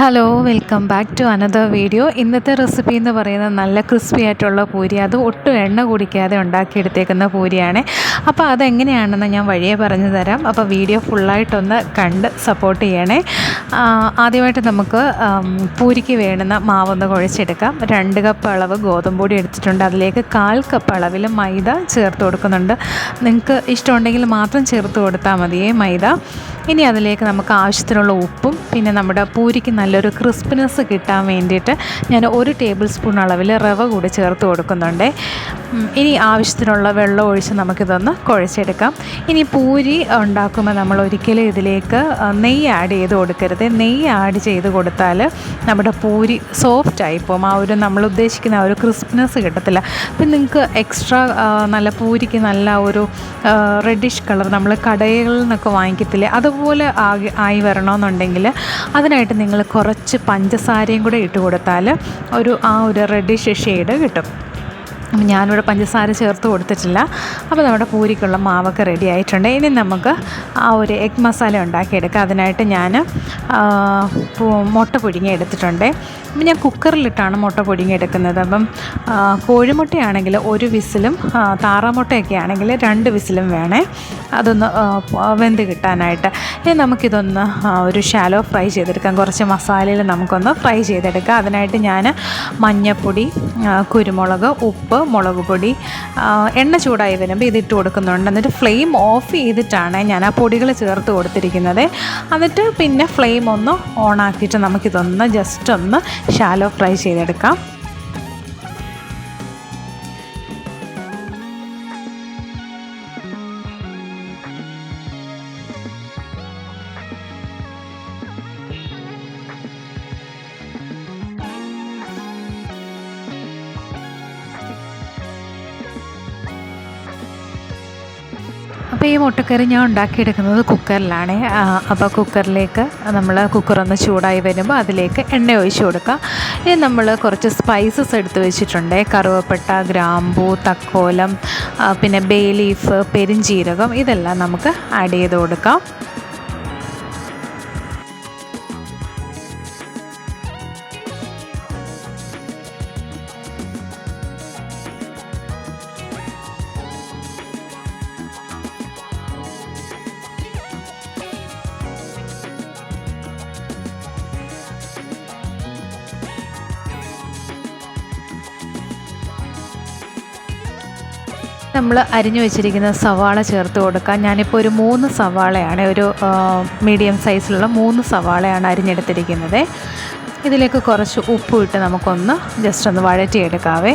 Hello welcome back to another video ഇന്നത്തെ recipe എന്ന് പറയുന്നത് നല്ല ക്രിസ്പി ആയിട്ടുള്ള പൂരി. അത് ഒട്ടും എണ്ണ കുടിക്കാതെ ഉണ്ടാക്കിയെടുത്തേക്കുന്ന പൂരിയാണ്. അപ്പോൾ അതെങ്ങനെയാണെന്ന് ഞാൻ വഴിയെ പറഞ്ഞു തരാം. അപ്പോൾ വീഡിയോ ഫുള്ളായിട്ടൊന്ന് കണ്ട് സപ്പോർട്ട് ചെയ്യണേ. ആദ്യമായിട്ട് നമുക്ക് പൂരിക്ക് വേണ്ടുന്ന മാവൊന്ന് കുഴച്ചെടുക്കാം. രണ്ട് കപ്പ് അളവ് ഗോതമ്പൊടി എടുത്തിട്ടുണ്ട്. അതിലേക്ക് കാൽ കപ്പ് അളവിൽ മൈദ ചേർത്ത് കൊടുക്കുന്നുണ്ട്. നിങ്ങൾക്ക് ഇഷ്ടമുണ്ടെങ്കിൽ മാത്രം ചേർത്ത് കൊടുത്താൽ മതിയേ മൈദ. ഇനി അതിലേക്ക് നമുക്ക് ആവശ്യത്തിനുള്ള ഉപ്പും പിന്നെ നമ്മുടെ പൂരിക്ക് നല്ലൊരു ക്രിസ്പിനെസ് കിട്ടാൻ വേണ്ടിയിട്ട് ഞാൻ ഒരു ടേബിൾ സ്പൂൺ അളവിൽ റവ കൂടി ചേർത്ത് കൊടുക്കുന്നുണ്ട്. ഇനി ആവശ്യത്തിനുള്ള വെള്ളം ഒഴിച്ച് നമുക്കിതൊന്ന് കുഴച്ചെടുക്കാം. ഇനി പൂരി ഉണ്ടാക്കുമ്പോൾ നമ്മൾ ഒരിക്കലും ഇതിലേക്ക് നെയ്യ് ആഡ് ചെയ്ത് കൊടുക്കരുത്. നെയ്യ് ആഡ് ചെയ്ത് കൊടുത്താൽ നമ്മുടെ പൂരി സോഫ്റ്റ് ആയിപ്പോവും ആ ഒരു നമ്മൾ ഉദ്ദേശിക്കുന്ന ആ ഒരു ക്രിസ്പ്നെസ് കിട്ടത്തില്ല. അപ്പം നിങ്ങൾക്ക് എക്സ്ട്രാ നല്ല പൂരിക്ക് നല്ല ഒരു റെഡിഷ് കളർ നമ്മൾ കടകളിൽ നിന്നൊക്കെ വാങ്ങിക്കത്തില്ലേ? അതുപോലെ ആകെ ആയി വരണമെന്നുണ്ടെങ്കിൽ അതിനായിട്ട് നിങ്ങൾ കുറച്ച് പഞ്ചസാരയും കൂടെ ഇട്ട് കൊടുത്താൽ ഒരു ആ ഒരു റെഡിഷ് ഷെയ്ഡ് കിട്ടും. അപ്പം ഞാനിവിടെ പഞ്ചസാര ചേർത്ത് കൊടുത്തിട്ടില്ല. അപ്പോൾ നമ്മുടെ പൂരിക്കുള്ള മാവൊക്കെ റെഡി ആയിട്ടുണ്ട്. ഇനി നമുക്ക് ആ ഒരു എഗ് മസാല ഉണ്ടാക്കിയെടുക്കാം. അതിനായിട്ട് ഞാൻ മുട്ട പുഴുങ്ങി എടുത്തിട്ടുണ്ട് അപ്പം ഞാൻ കുക്കറിലിട്ടാണ് മുട്ട പുഴുങ്ങി എടുക്കുന്നത് അപ്പം കോഴിമുട്ടയാണെങ്കിൽ ഒരു വിസിലും താറാമുട്ടയൊക്കെ ആണെങ്കിൽ രണ്ട് വിസിലും വേണേ. അതൊന്ന് വെന്ത് കിട്ടാനായിട്ട്. ഇനി നമുക്കിതൊന്ന് ഒരു ഷാലോ ഫ്രൈ ചെയ്തെടുക്കാം. കുറച്ച് മസാലയിൽ നമുക്കൊന്ന് ഫ്രൈ ചെയ്തെടുക്കാം. അതിനായിട്ട് ഞാൻ മഞ്ഞൾപ്പൊടി കുരുമുളക് ഉപ്പ് മുളക് പൊടി എണ്ണ ചൂടായി വരുമ്പോൾ ഇതിട്ട് കൊടുക്കുന്നുണ്ട്. എന്നിട്ട് ഫ്ലെയിം ഓഫ് ചെയ്തിട്ടാണ് ഞാൻ ആ പൊടികൾ ചേർത്ത് കൊടുത്തിരിക്കുന്നത്. എന്നിട്ട് പിന്നെ ഫ്ലെയിം ഒന്ന് ഓൺ ഓണാക്കിയിട്ട് നമുക്കിതൊന്ന് ജസ്റ്റ് ഒന്ന് ഷാലോ ഫ്രൈ ചെയ്തെടുക്കാം. ഈ മുട്ടക്കറി ഞാൻ ഉണ്ടാക്കിയെടുക്കുന്നത് കുക്കറിലാണ്. അപ്പോൾ കുക്കറിലേക്ക് നമ്മൾ കുക്കറൊന്ന് ചൂടായി വരുമ്പോൾ അതിലേക്ക് എണ്ണ ഒഴിച്ച് കൊടുക്കാം. ഇനി നമ്മൾ കുറച്ച് സ്പൈസസ് എടുത്ത് വെച്ചിട്ടുണ്ട്. കറുവപ്പട്ട ഗ്രാമ്പൂ തക്കോലം പിന്നെ ബേ ലീഫ് പെരുംജീരകം ഇതെല്ലാം നമുക്ക് ആഡ് ചെയ്ത് കൊടുക്കാം. നമ്മൾ അരിഞ്ഞു വെച്ചിരിക്കുന്ന സവാള ചേർത്ത് കൊടുക്കാം. ഞാനിപ്പോൾ ഒരു മൂന്ന് സവാളയാണ് ഒരു മീഡിയം സൈസിലുള്ള മൂന്ന് സവാളയാണ് അരിഞ്ഞെടുത്തിരിക്കുന്നത്. ഇതിലേക്ക് കുറച്ച് ഉപ്പ് ഇട്ട് നമുക്കൊന്ന് ജസ്റ്റ് ഒന്ന് വഴറ്റിയെടുക്കാവേ.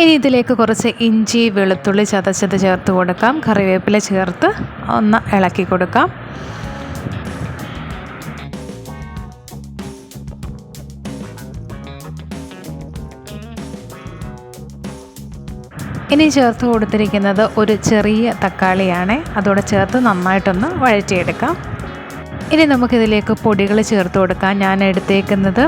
ഇനി ഇതിലേക്ക് കുറച്ച് ഇഞ്ചി വെളുത്തുള്ളി ചതച്ചത് ചേർത്ത് കൊടുക്കാം. കറിവേപ്പില ചേർത്ത് ഒന്ന് ഇളക്കി കൊടുക്കാം. ഇനി ചേർത്ത് കൊടുത്തിരിക്കുന്നത് ഒരു ചെറിയ തക്കാളിയാണ്. അതോടെ ചേർത്ത് നന്നായിട്ടൊന്ന് വഴറ്റിയെടുക്കാം. ഇനി നമുക്കിതിലേക്ക് പൊടികൾ ചേർത്ത് കൊടുക്കാം. ഞാൻ എടുത്തേക്കുന്നത്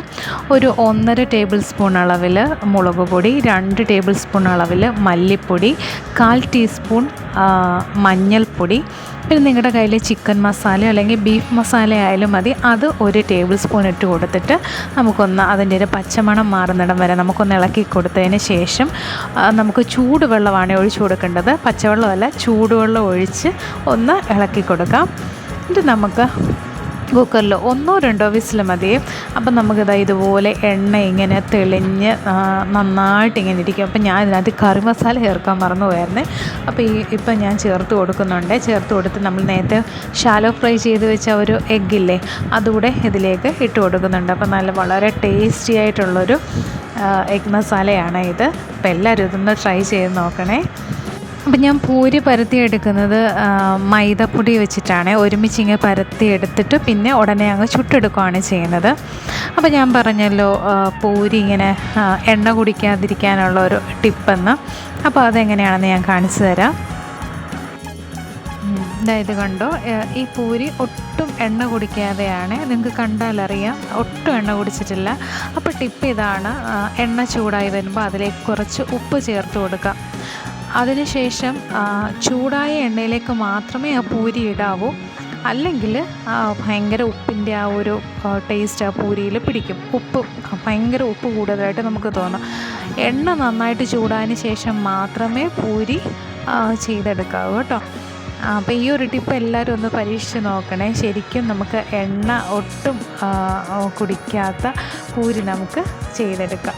ഒരു ഒന്നര ടേബിൾ സ്പൂൺ അളവിൽ മുളക് പൊടി രണ്ട് ടേബിൾ സ്പൂൺ അളവിൽ മല്ലിപ്പൊടി കാൽ ടീസ്പൂൺ മഞ്ഞൾപ്പൊടി. പിന്നെ നിങ്ങളുടെ കയ്യിൽ ചിക്കൻ മസാല അല്ലെങ്കിൽ ബീഫ് മസാല ആയാലും മതി. അത് ഒരു ടേബിൾ സ്പൂൺ ഇട്ട് കൊടുത്തിട്ട് നമുക്കൊന്ന് അതിന്റെ ഒരു പച്ചമണം മാറുന്നിടം വരെ നമുക്കൊന്ന് ഇളക്കി കൊടുത്തതിന് ശേഷം നമുക്ക് ചൂടുവെള്ളമാണ് ഒഴിച്ചു കൊടുക്കേണ്ടത്. പച്ചവെള്ളമല്ല ചൂടുവെള്ളം ഒഴിച്ച് ഒന്ന് ഇളക്കി കൊടുക്കാം. എന്നിട്ട് നമുക്ക് കുക്കറിൽ ഒന്നോ രണ്ടോ വിസിൽ മതി. അപ്പം നമുക്കിതാ ഇതുപോലെ എണ്ണ ഇങ്ങനെ തെളിഞ്ഞ് നന്നായിട്ട് ഇങ്ങനെ ഇരിക്കും. അപ്പം ഞാൻ ഇതിനകത്ത് കറി മസാല ചേർക്കാൻ മറന്നു പോയായിരുന്നേ. അപ്പോൾ ഈ ഇപ്പം ഞാൻ ചേർത്ത് കൊടുക്കുന്നുണ്ട്. ചേർത്ത് കൊടുത്ത് നമ്മൾ നേരത്തെ ഷാലോ ഫ്രൈ ചെയ്ത് വെച്ച ഒരു എഗ്ഗില്ലേ അതുകൂടെ ഇതിലേക്ക് ഇട്ട് കൊടുക്കുന്നുണ്ട്. അപ്പം നല്ല വളരെ ടേസ്റ്റി ആയിട്ടുള്ളൊരു എഗ് മസാലയാണ് ഇത്. അപ്പോൾ എല്ലാവരും ഇതൊന്ന് ട്രൈ ചെയ്ത് നോക്കണേ. അപ്പം ഞാൻ പൂരി പരത്തിയെടുക്കുന്നത് മൈദപ്പൊടി വെച്ചിട്ടാണ്. ഒരുമിച്ച് ഇങ്ങനെ പരത്തി എടുത്തിട്ട് പിന്നെ ഉടനെ അങ്ങ് ചുട്ടെടുക്കുകയാണ് ചെയ്യുന്നത്. അപ്പോൾ ഞാൻ പറഞ്ഞല്ലോ പൂരി ഇങ്ങനെ എണ്ണ കുടിക്കാതിരിക്കാനുള്ള ഒരു ടിപ്പെന്ന്. അപ്പോൾ അതെങ്ങനെയാണെന്ന് ഞാൻ കാണിച്ചു തരാം. ഇതായത് കണ്ടോ? ഈ പൂരി ഒട്ടും എണ്ണ കുടിക്കാതെയാണ്. നിങ്ങൾക്ക് കണ്ടാലറിയാം ഒട്ടും എണ്ണ കുടിച്ചിട്ടില്ല. അപ്പോൾ ടിപ്പ് ഇതാണ് എണ്ണ ചൂടായി വരുമ്പോൾ അതിലേക്ക് കുറച്ച് ഉപ്പ് ചേർത്ത് കൊടുക്കാം അതിനുശേഷം ചൂടായ എണ്ണയിലേക്ക് മാത്രമേ ആ പൂരി ഇടാവൂ. അല്ലെങ്കിൽ ഭയങ്കര ഉപ്പിന്റെ ആ ഒരു ടേസ്റ്റ് ആ പൂരിയിൽ പിടിക്കും. ഉപ്പ് ഭയങ്കര ഉപ്പ് കൂടുതലായിട്ട് നമുക്ക് തോന്നും. എണ്ണ നന്നായിട്ട് ചൂടായതിന് ശേഷം മാത്രമേ പൂരി ചെയ്തെടുക്കാവൂ കേട്ടോ. അപ്പോൾ ഈ ഒരു ടിപ്പ് എല്ലാവരും ഒന്ന് പരീക്ഷിച്ച് നോക്കണേ. ശരിക്കും നമുക്ക് എണ്ണ ഒട്ടും കുടിക്കാത്ത പൂരി നമുക്ക് ചെയ്തെടുക്കാം.